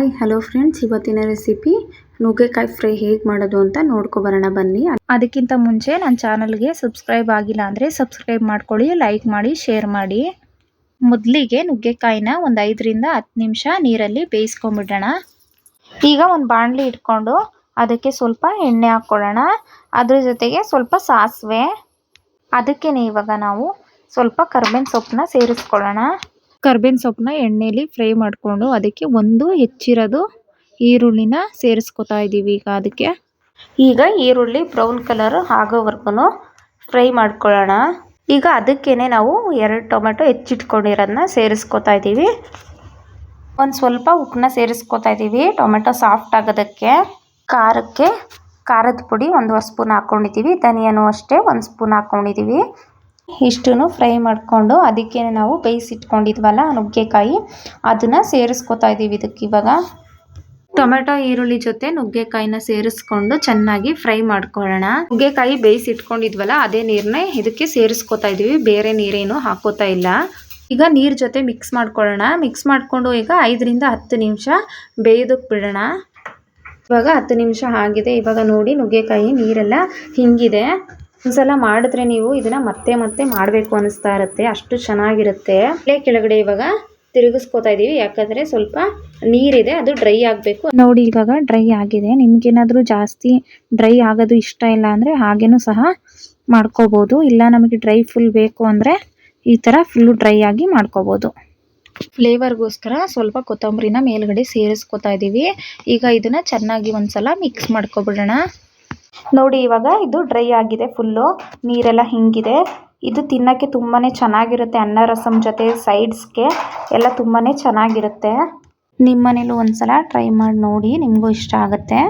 Hi, hello friends. ಇವತ್ತಿನ recipe ನುಗ್ಗೆಕಾಯಿ fry ಹೇಗೆ ಮಾಡೋದು ಅಂತ ನೋಡ್ಕೊಬರೋಣ ಬನ್ನಿ. ಅದಕ್ಕಿಂತ ಮುಂಚೆ ನನ್ನ ಚಾನಲ್ಗೆ ಸಬ್ಸ್ಕ್ರೈಬ್ ಆಗಿಲ್ಲ ಅಂದರೆ ಸಬ್ಸ್ಕ್ರೈಬ್ ಮಾಡ್ಕೊಳ್ಳಿ, ಲೈಕ್ ಮಾಡಿ, ಶೇರ್ ಮಾಡಿ. ಮೊದಲಿಗೆ ನುಗ್ಗೆಕಾಯಿನ ಒಂದು ಐದರಿಂದ ಹತ್ತು ನಿಮಿಷ ನೀರಲ್ಲಿ ಬೇಯಿಸ್ಕೊಂಬಿಡೋಣ ಈಗ ಒಂದು ಬಾಣಲಿ ಇಟ್ಕೊಂಡು ಅದಕ್ಕೆ ಸ್ವಲ್ಪ ಎಣ್ಣೆ ಹಾಕ್ಕೊಳ್ಳೋಣ. ಅದ್ರ ಜೊತೆಗೆ ಸ್ವಲ್ಪ ಸಾಸಿವೆ. ಅದಕ್ಕೆ ಇವಾಗ ನಾವು ಸ್ವಲ್ಪ ಕರ್ಬೇವಿನ ಸೊಪ್ಪನ್ನ ಸೇರಿಸ್ಕೊಳ್ಳೋಣ. ಕರ್ಬೇವಿನ ಸೊಪ್ಪನ್ನ ಎಣ್ಣೆಲಿ ಫ್ರೈ ಮಾಡಿಕೊಂಡು ಅದಕ್ಕೆ ಒಂದು ಹೆಚ್ಚಿರೋದು ಈರುಳ್ಳಿನ ಸೇರಿಸ್ಕೊತಾ ಇದ್ದೀವಿ ಈಗ ಅದಕ್ಕೆ. ಈಗ ಈರುಳ್ಳಿ ಬ್ರೌನ್ ಕಲರ್ ಆಗೋವರೆಗೂ ಫ್ರೈ ಮಾಡ್ಕೊಳ್ಳೋಣ. ಈಗ ಅದಕ್ಕೇನೆ ನಾವು ಎರಡು ಟೊಮೆಟೊ ಹೆಚ್ಚಿಟ್ಕೊಂಡಿರೋದನ್ನ ಸೇರಿಸ್ಕೊತಾ ಇದ್ದೀವಿ ಒಂದು ಸ್ವಲ್ಪ ಉಪ್ಪನ್ನ ಸೇರಿಸ್ಕೊತಾ ಇದ್ದೀವಿ ಟೊಮೆಟೊ ಸಾಫ್ಟ್ ಆಗೋದಕ್ಕೆ ಖಾರಕ್ಕೆ ಖಾರದ ಪುಡಿ ಒಂದು ಸ್ಪೂನ್ ಹಾಕ್ಕೊಂಡಿದ್ದೀವಿ ಧನಿಯಾನು ಅಷ್ಟೇ ಒಂದು ಸ್ಪೂನ್ ಹಾಕ್ಕೊಂಡಿದ್ದೀವಿ ಇಷ್ಟನ್ನು ಫ್ರೈ ಮಾಡಿಕೊಂಡು ಅದಕ್ಕೆ ನಾವು ಬೇಯಿಸಿಟ್ಕೊಂಡಿದ್ವಲ್ಲ ನುಗ್ಗೆಕಾಯಿ, ಅದನ್ನು ಸೇರಿಸ್ಕೊತಾ ಇದ್ದೀವಿ ಇದಕ್ಕೆ ಇವಾಗ. ಟೊಮೆಟೊ, ಈರುಳ್ಳಿ ಜೊತೆ ನುಗ್ಗೆಕಾಯಿನ ಸೇರಿಸ್ಕೊಂಡು ಚೆನ್ನಾಗಿ ಫ್ರೈ ಮಾಡ್ಕೊಳ್ಳೋಣ. ನುಗ್ಗೆಕಾಯಿ ಬೇಯಿಸಿಟ್ಕೊಂಡಿದ್ವಲ್ಲ, ಅದೇ ನೀರನ್ನೇ ಇದಕ್ಕೆ ಸೇರಿಸ್ಕೊತಾ ಇದ್ದೀವಿ, ಬೇರೆ ನೀರೇನು ಹಾಕೋತಾ ಇಲ್ಲ. ಈಗ ನೀರು ಜೊತೆ ಮಿಕ್ಸ್ ಮಾಡ್ಕೊಳ್ಳೋಣ. ಮಿಕ್ಸ್ ಮಾಡಿಕೊಂಡು ಈಗ ಐದರಿಂದ ಹತ್ತು ನಿಮಿಷ ಬೇಯೋದಕ್ಕೆ ಬಿಡೋಣ. ಇವಾಗ ಹತ್ತು ನಿಮಿಷ ಆಗಿದೆ. ಇವಾಗ ನೋಡಿ ನುಗ್ಗೆಕಾಯಿ ನೀರೆಲ್ಲ ಹಿಂಗಿದೆ. ಒಂದ್ಸಲ ಮಾಡಿದ್ರೆ ನೀವು ಇದನ್ನ ಮತ್ತೆ ಮತ್ತೆ ಮಾಡಬೇಕು ಅನಿಸ್ತಾ ಇರುತ್ತೆ. ಅಷ್ಟು ಚೆನ್ನಾಗಿರುತ್ತೆ. ಇಲ್ಲೇ ಕೆಳಗಡೆ ಇವಾಗ ತಿರುಗಿಸ್ಕೊತಾ ಇದೀವಿ. ಯಾಕಂದ್ರೆ ಸ್ವಲ್ಪ ನೀರಿದೆ, ಅದು ಡ್ರೈ ಆಗಬೇಕು. ನೋಡಿ, ಇವಾಗ ಡ್ರೈ ಆಗಿದೆ. ನಿಮ್ಗೇನಾದ್ರೂ ಜಾಸ್ತಿ ಡ್ರೈ ಆಗೋದು ಇಷ್ಟ ಇಲ್ಲ ಅಂದ್ರೆ ಹಾಗೇನೂ ಸಹ ಮಾಡ್ಕೋಬಹುದು ಇಲ್ಲ, ನಮಗೆ ಡ್ರೈ ಫುಲ್ ಬೇಕು ಅಂದ್ರೆ ಈ ತರ ಫುಲ್ ಡ್ರೈ ಆಗಿ ಮಾಡ್ಕೋಬಹುದು ಫ್ಲೇವರ್ಗೋಸ್ಕರ ಸ್ವಲ್ಪ ಕೊತ್ತಂಬರಿನ ಮೇಲ್ಗಡೆ ಸೇರಿಸ್ಕೊತಾ ಇದ್ದೀವಿ ಈಗ ಇದನ್ನ ಚೆನ್ನಾಗಿ ಒಂದ್ಸಲ ಮಿಕ್ಸ್ ಮಾಡ್ಕೊಬಿಡೋಣ. ನೋಡಿ, ಇವಾಗ ಇದು ಡ್ರೈ ಆಗಿದೆ ಫುಲ್ಲು ನೀರೆಲ್ಲ ಹಿಂಗಿದೆ. ಇದು ತಿನ್ನೋಕ್ಕೆ ತುಂಬಾ ಚೆನ್ನಾಗಿರುತ್ತೆ. ಅನ್ನ ರಸಮ್ ಜೊತೆ ಸೈಡ್ಸ್ಗೆ ಎಲ್ಲ ತುಂಬಾ ಚೆನ್ನಾಗಿರುತ್ತೆ. ನಿಮ್ಮ ಮನೇಲೂ ಒಂದ್ಸಲ ಟ್ರೈ ಮಾಡಿ ನೋಡಿ, ನಿಮಗೂ ಇಷ್ಟ ಆಗುತ್ತೆ.